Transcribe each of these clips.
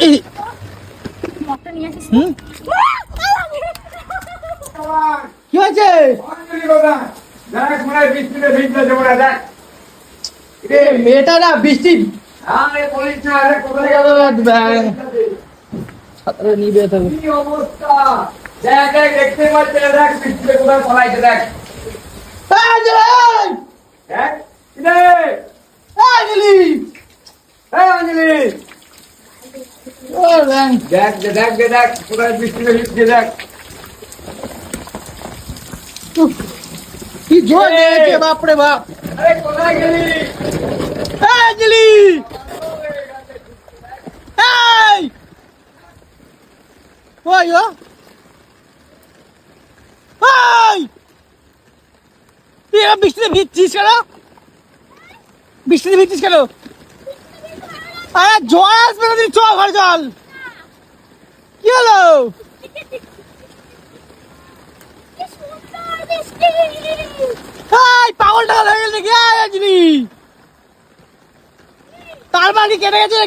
এই। মগটা নিয়ে আসিস? হুম? কি হয়েছে? এ, মেয়েটা না বৃষ্টি। ছাত্র নিয়ে বেরোতে হবে। এই, এই, আঞ্জলি! ও, ব্যাং। উফ, কি জোর লেগেছে বাপরে বাপ। এই, আঞ্জলি এই! কই ও। এই! তুই বৃষ্টিতে ভিজছিস কেন? বৃষ্টিতে ভিজছিস কেন? আরে জল আসবে না তুই চ ঘরে জল। কি হলো কি সুন্দর বৃষ্টি এই পাগল টাগল হয়ে এই আজনি তার বাড়ি কেটে গেছে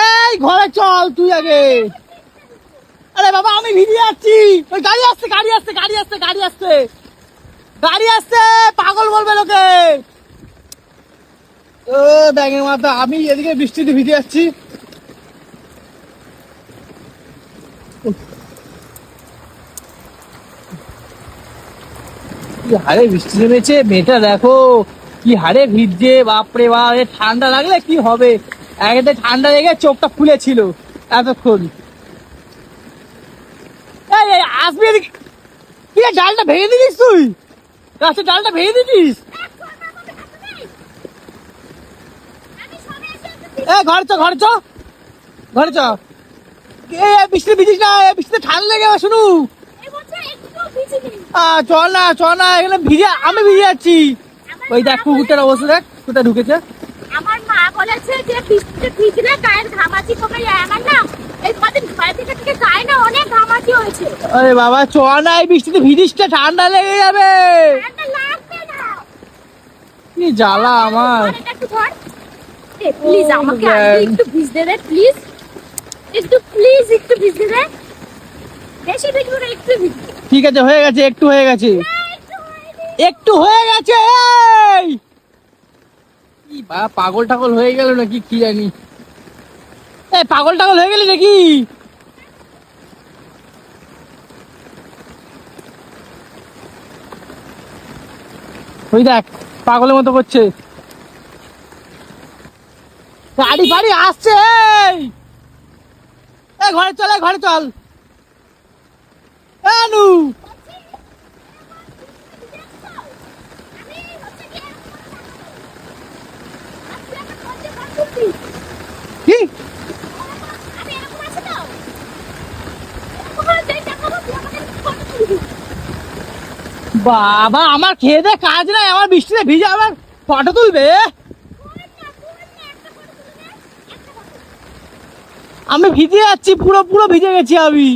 এই, ঘরে চল তুই আগে। আরে বাবা, আমি ভিজে যাচ্ছি। গাড়ি আসছে গাড়ি আসছে গাড়ি আসছে গাড়ি আসছে। গাড়ি আসছে, পাগল বলবে লোকে। ও ব্যাঙের মাথা, আমি এদিকে বৃষ্টিতে ভিজে যাচ্ছি কি হারে বৃষ্টি নেমেছে, মেয়েটা দেখো, কি হারে ভিজছে, বাপরে বাপ ঠান্ডা লাগলে কি হবে? একেতে ঠান্ডা লেগে চোখটা ফুলেছিল এতক্ষণ। আসবি এদিকে। ডালটা ভেঙে দিছিস তুই? গাছের ডালটা ভেঙে দিছিস এ ঘর চ ঘর চ। ঘর চ। এ বৃষ্টি ভিজিস না বৃষ্টিতে ঠান্ডা লেগে শুনু। চল না চল না এখানে ভিজে আমি ভিজে যাচ্ছি। ওই দেখ কুকুরটার অবস্থা দেখ কোথায় ঢুকেছে। আমার মা বলেছে যে বৃষ্টিতে ভিজলে গায়ের ঘামাচি কমে যায়। আমার না এই কদিন ভয় থেকে থেকে গায়ে না অনেক ঘামাচি হয়েছে। আরে বাবা চ না এই বৃষ্টিতে ভিজিস না ঠান্ডা লেগে যাবে। কি জ্বালা আমার। প্লিজ আমাকে Oh, আজকে man. একটু ভিজতে দে প্লিজ একটু প্লিজ একটু ভিজতে দে বেশি ভিজবো না একটু ঠিক আছে হয়ে গেছে একটু হয়ে গেছে। একটু হয়ে গেছে এই! পাগল টাগল হয়ে গেল নাকি কি জানি? পাগল টাগল হয়ে গেলি নাকি? ওই দেখ। পাগলের মতো করছে। গাড়ি ফাড়ি আসছে ঘরে চল ঘরে চল। এ আমি হচ্ছে কি আজকে একটা খরচা করছি কি আমি এরকম আছে তো এরকম হলে যেই টাকা পাবো তুই আমাকে ফটো তুলবি বাবা আমার খেয়ে দে কাজ নাই আমার বৃষ্টিতে ভিজে আমার ফটো তুলবে? আমি ভিজে যাচ্ছি পুরো পুরো ভিজে গেছি আমি।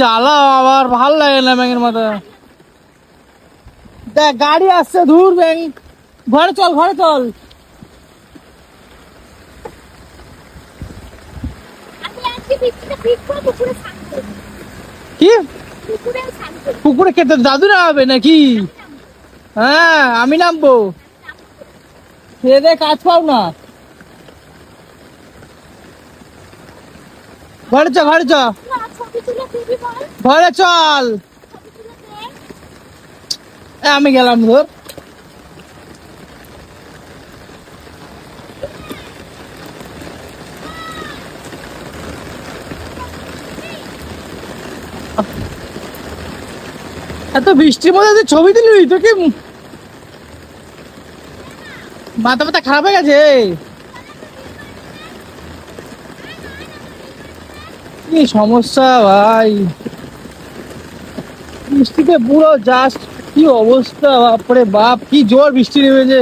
জ্বালা আবার ভালো লাগে না ব্যাঙের মাথা দেখ গাড়ি আসছে ধুর ব্যাং ঘরে চল ঘরে চল। কি? পুকুরে খেতে দাদু না হবে নাকি? হ্যাঁ আমি নামবো। খেয়ে কাজ পাও না। ঘরে চ ঘরে চ। ঘরে চল। আমি গেলাম ধর। এত বৃষ্টির মধ্যে ছবি দিলি তোকে মাথা মাথা খারাপ হয়ে গেছে? কি সমস্যা ভাই? বৃষ্টিতে পুরো জাস্ট কি অবস্থা, বাপরে বাপ, কি জোর বৃষ্টি নেমেছে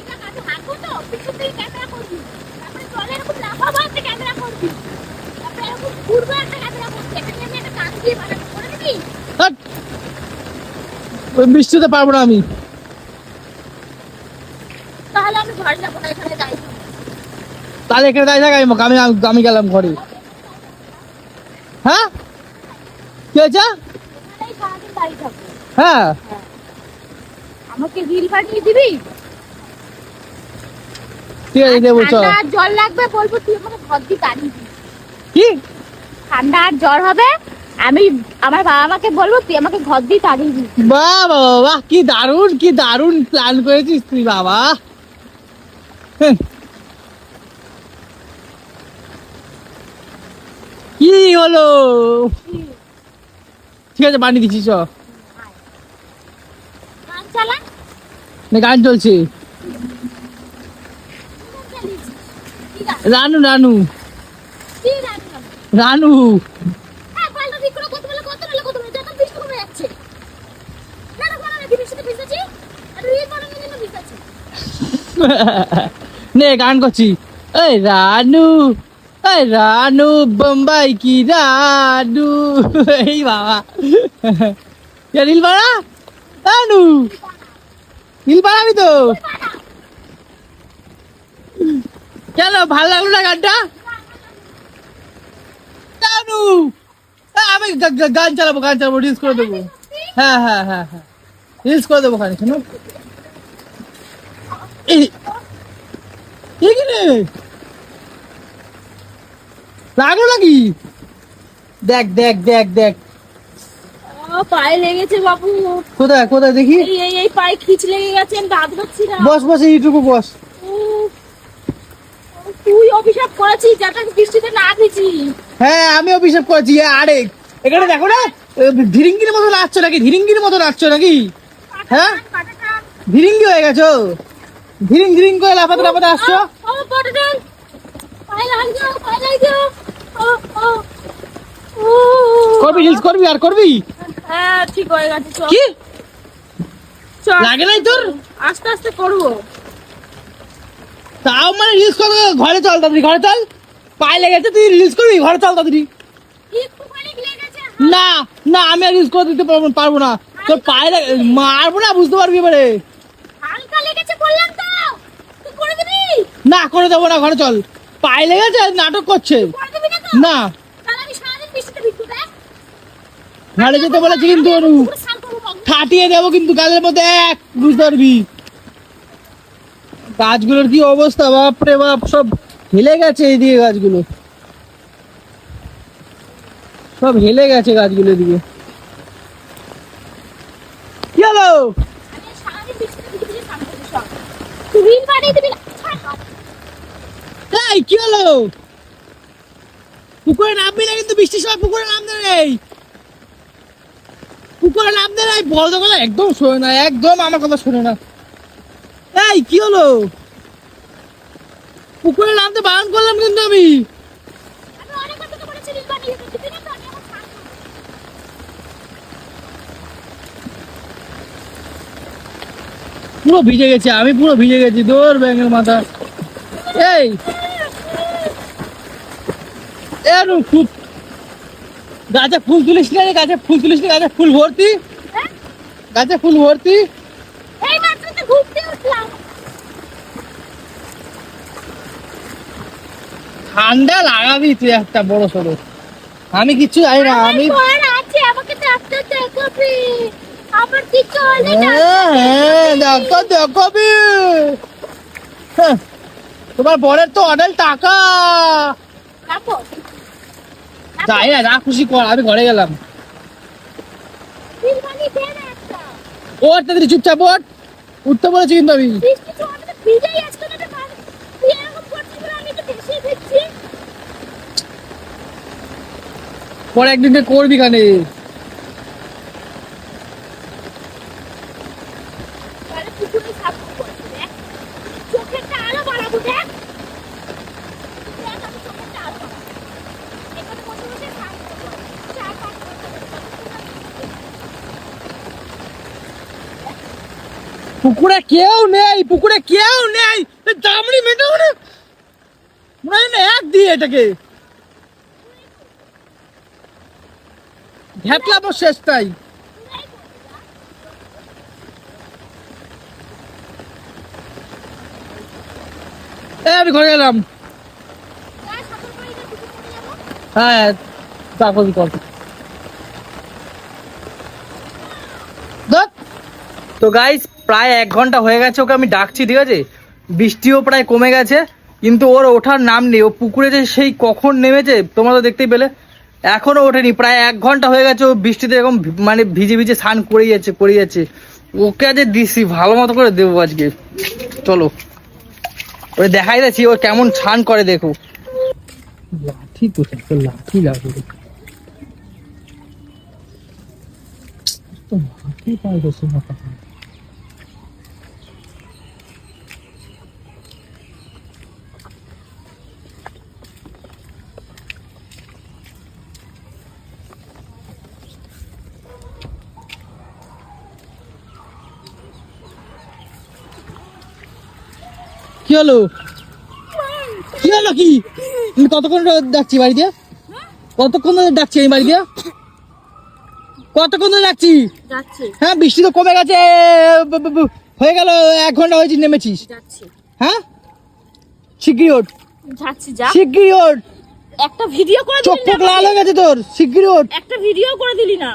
এটা কাছে হাঁটবো তো পিছন থেকে ক্যামেরা করবি তারপরে জলে এরকম লাফাবো একটা ক্যামেরা করবি তারপরে এরকম ঘুরবো একটা ক্যামেরা করবি এখানে আমি একটা গান দিয়ে বানাবো করে দিবি হাট। ওই বৃষ্টিতে পারব না আমি। তাহলে আমি ঘরে যাব না এখানে যাই তাহলে এখানে থাক আমি আমি গেলাম ঘরে। হ্যাঁ? কি হয়েছে? থাকব। হ্যাঁ। আমাকে রিল বানিয়ে দিবি? ঠিক আছে দেবো চল। জল লাগবে বলব তুই আমাকে ঘর দিয়ে দাঁড়িয়ে দিবি। কি? ঠান্ডা আর জ্বর হবে আমি আমার বাবা মাকে বলব তুই আমাকে ঘর দিয়ে তাড়িয়ে দিবি। বাহ বাবা বাহ কি দারুণ কি দারুণ প্ল্যান করেছিস তুই বাবা। কি হলো? ঠিক আছে বানিয়ে দিচ্ছি চ। গান না গান চলছে? রানু রানু? রানু হ্যাঁ, পাল্টা দিক করে কত বেলা, কত বেলা, কত বেলা, যত বৃষ্টি কমে যাচ্ছে। না, না, বলো না, কি বৃষ্টিতে ভিজেছি? আর রিল বানানোর জন্য ভিজেছি। নে, গান করছি। এই রানু এই রানু, বোম্বাই কি রানু? এই বাবা। বাড়া রানু। রিল বাড়াবি তো। কেন, ভালো লাগল না গানটা? রানু। আমি গান চালাবো গান চালাবো রিলস করে দেবো। হ্যাঁ হ্যাঁ হ্যাঁ হ্যাঁ। রিলস করে দেবো খানি শোনো লাগল নাকি? দেখ দেখ দেখ দেখ। পায়ে লেগেছে বাবু। কোথায় কোথায় দেখি? এই এই পায়ে খিচ লেগে গেছে দাঁত না। বস বস এইটুকু বস। তুই অভিশাপ করেছিস যাতে বৃষ্টিতে না ভিজি। হ্যাঁ আমি অভিশাপ করেছি আরে এখানে দেখো না ধিরিঙ্গির মতো নাচছো নাকি? ধিরিঙ্গির মতো নাচছো নাকি? হ্যাঁ। ধিরিঙ্গি হয়ে গেছো? ধিরিং ধিরিং করে লাফাতে লাফাতে আসছো। করবি রিলস করবি আর করবি? হ্যাঁ ঠিক হয়ে গেছে কি? লাগে নাই তোর? আস্তে আস্তে করব। তাও মানে রিলস করবি ঘরে চল তাড়াতাড়ি ঘরে চল। পায়ে লেগেছে তুই রিলস করবি ঘরে চল তাড়াতাড়ি। না না আমি আর রিলস করে দিতে পারব না তোর পায়ে মারবো না বুঝতে পারবি এবারে হালকা লেগেছে বললাম তো তুই করে দিবি না, করে দেবো না, ঘরে চল। পায়ে লেগেছে, নাটক করছে। না। ঘরে যেতে বলেছি কিন্তু। ঠাটিয়ে দেবো কিন্তু গালের মধ্যে এক বুঝতে পারবি গাছগুলোর কি অবস্থা বাপরে বাপ, সব হেলে গেছে এইদিকে গাছগুলো। সব হেলে গেছে গাছগুলো দিকে কি হলো আমি সারাদিন বৃষ্টিতে ভিজে ভিজে স্নান করব সব তুই রিল বানিয়ে দিবি না ছাড় হাত। এই কি হলো পুকুরে নামবি না কিন্তু বৃষ্টির সময় পুকুরে নামতে নেই পুকুরে নামতে নেই বলতো কথা একদম শোনে না একদম আমার কথা শোনে না। এই কি হলো? পুকুরে নামতে বারণ করলাম কিন্তু আমি। পুরো ভিজে গেছে আমি পুরো ভিজে গেছি দৌড় ব্যাঙের মাথা। এই এরু খুব গাছে ফুল তুলিস না? রে, গাছে ফুল তুলিস না? গাছে ফুল ভর্তি? হ্যাঁ? গাছে ফুল ভর্তি? এই মাত্র তো ঘুরতে উঠলাম ঠান্ডা লাগাবি তুই একটা বড় সড়ো। আমি কিচ্ছু জানি না আমি আছে আমাকে ডাক্তার দেখাবে। হ্যাঁ হ্যাঁ তোমার বরের তো অনেক টাকা। যাই না যা খুশি কর আমি ঘরে গেলাম। ওর তাড়াতাড়ি চুপচাপ ওঠ। উঠতে বলেছি কিন্তু আমি। পরে একদিন করবি কানে চোখেরটা আরও বাড়াবো দেখ আমি চোখেরটা আরও বাড়াবো এখানে বসে বসে স্নান করব চার পাঁচ ঘণ্টা পুকুরে কেউ নেই, পুকুরে কেউ নেই। চামড়ি মেটাও না। মনে হয় না এক দিয়ে এটাকে। ঘেটলাম ওর শেষটাই এ আমি ঘরে গেলাম হ্যাঁ তা কর। তো গাইস প্রায় এক ঘণ্টা হয়ে গেছে ওকে আমি ডাকছি, ঠিক আছে? বৃষ্টিও প্রায় কমে গেছে, কিন্তু ওর ওঠার নাম নেই। ও পুকুরে যে সেই কখন নেমেছে, তোমরা তো দেখতেই পেলে। এখনও ওঠেনি, প্রায় এক ঘণ্টা হয়ে গেছে ও বৃষ্টিতে এরকম মানে ভিজে ভিজে স্নান করে যাচ্ছে করে যাচ্ছে। ওকে আজ দিছি, ভালো মতো করে দেবো আজকে। চলো। ওই দেখাই যাচ্ছি ও কেমন স্নান করে, দেখো। লাঠি কোথায় লাঠি লাগবে। না কি হলো? কি হলো কি? আমি কতক্ষণ ডাকছি বাড়ি দিয়ে কতক্ষণ ধরে ডাকছি আমি বাড়ি দিয়ে কতক্ষণ ধরে ডাকছি? হ্যাঁ বৃষ্টি তো কমে গেছে হয়ে গেল এক ঘণ্টা হয়েছে নেমেছিস। হ্যাঁ? শিগগিরি ওঠ। শিগগিরি ওঠ। একটা ভিডিও করে চোখ না লাল হয়ে গেছে তোর। শিগগিরি ওঠ। একটা ভিডিও করে দিলি না?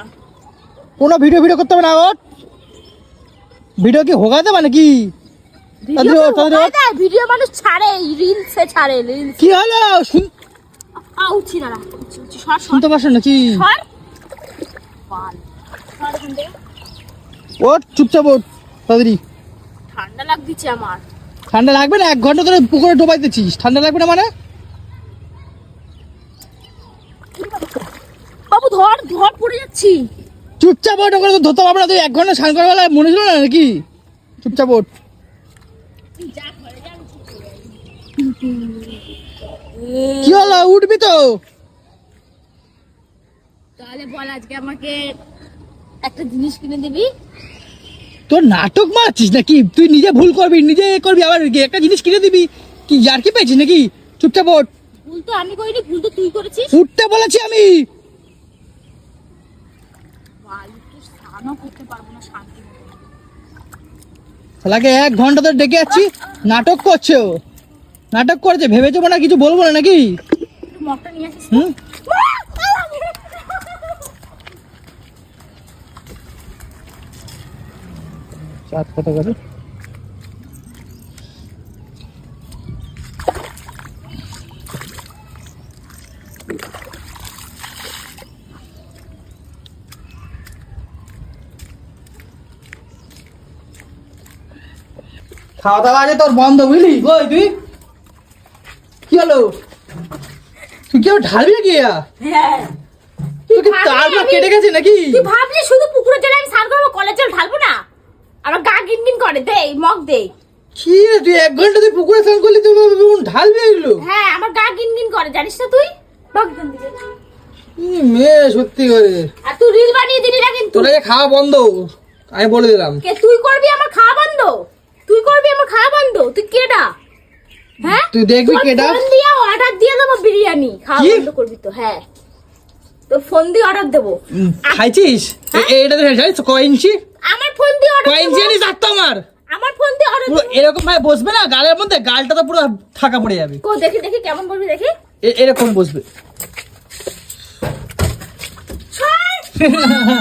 কোনো ভিডিও ভিডিও করতে হবে না ওঠ। ভিডিও কি হোগাতে মানে কি ভিডিও মানুষ ছাড়ে রিলসে ছাড়ে রিলস কি হলো? উঠছি দাঁড়া শুনতে পারছ নাকি। ওঠ চুপচাপ ওঠ তাড়াতাড়ি ঠান্ডা লাগছে আমার। ঠান্ডা লাগবে না এক ঘণ্টা ধরে পুকুরে ডোবাইতেছিস ঠান্ডা লাগবে না মানে? বাবু ধর ধর পড়ে যাচ্ছি। চুপচাপ ওঠ ওখানে তো ধরতে পারবে না তুই এক ঘণ্টা স্নান করার বেলায় মনে ছিল না নাকি? চুপচাপ ওঠ যা ঘরে যা আমি ঠিক করে যাব। কি হলো? উঠবি তো। তাহলে বল আজকে আমাকে একটা জিনিস কিনে দিবি। তোর নাটক মারছিস নাকি? তুই নিজে ভুল করবি নিজে করবি আবার একটা জিনিস কিনে দিবি। কি যার কি পেয়েছিস নাকি? চুপচাপ ওঠ। ভুল তো আমি করিনি ভুল তো তুই করেছিস। উঠতে বলেছি আমি। করতে পারব না শান্তি শালাকে এক ঘণ্টা ধরে ডেকে যাচ্ছি নাটক করছে ও। নাটক করছে ভেবেছো না কিছু বলব না নাকি? হুম? চাঁদ কত করে? খাওয়া দাওয়া তোর বন্ধ বুঝলি? কই তুই? কি হলো? তুই কেউ ঢালবি নাকি? হ্যাঁ। তুই কি তার না আমি- কেটে গেছে নাকি? তুই ভাবলি শুধু পুকুরের জলে আমি স্নান করব কলের জল ঢালবো না? আমার গা গিনগিন করে দে মগ দে। কি রে তুই এক ঘণ্টা তুই পুকুরে স্নান করলি তুই ঢালবি এগুলো? হ্যাঁ আমার গা গিনগিন করে জানিস না তুই? কি মেয়ে সত্যি করে। আর তুই রিল বানিয়ে দিলি না কিন্তু? তোরা যে খাওয়া বন্ধ আমি বলে দিলাম। কে তুই করবি আমার খাওয়া বন্ধ তুই করবি আমার খাওয়া বন্ধ তুই কেডা হ্যাঁ তুই দেখবি কেডা? ফোন দিয়ে অর্ডার দিয়ে দেবো বিরিয়ানি। খাওয়া বন্ধ করবি তো হ্যাঁ। তোর ফোন দিয়ে অর্ডার দেবো। খাইছিস? এ- এইটা দেখে জানিস কয় ইঞ্চি? আমার ফোন দিয়ে অর্ডার কয় ইঞ্চি জানিস আর তো আমার আমার ফোন দিয়ে অর্ডার এরকম ভাবে বসবে না গালের মধ্যে গালটা তো পুরো ফাঁকা পড়ে যাবে। কো দেখি দেখি কেমন বলবি দেখি। এরকম বসবে।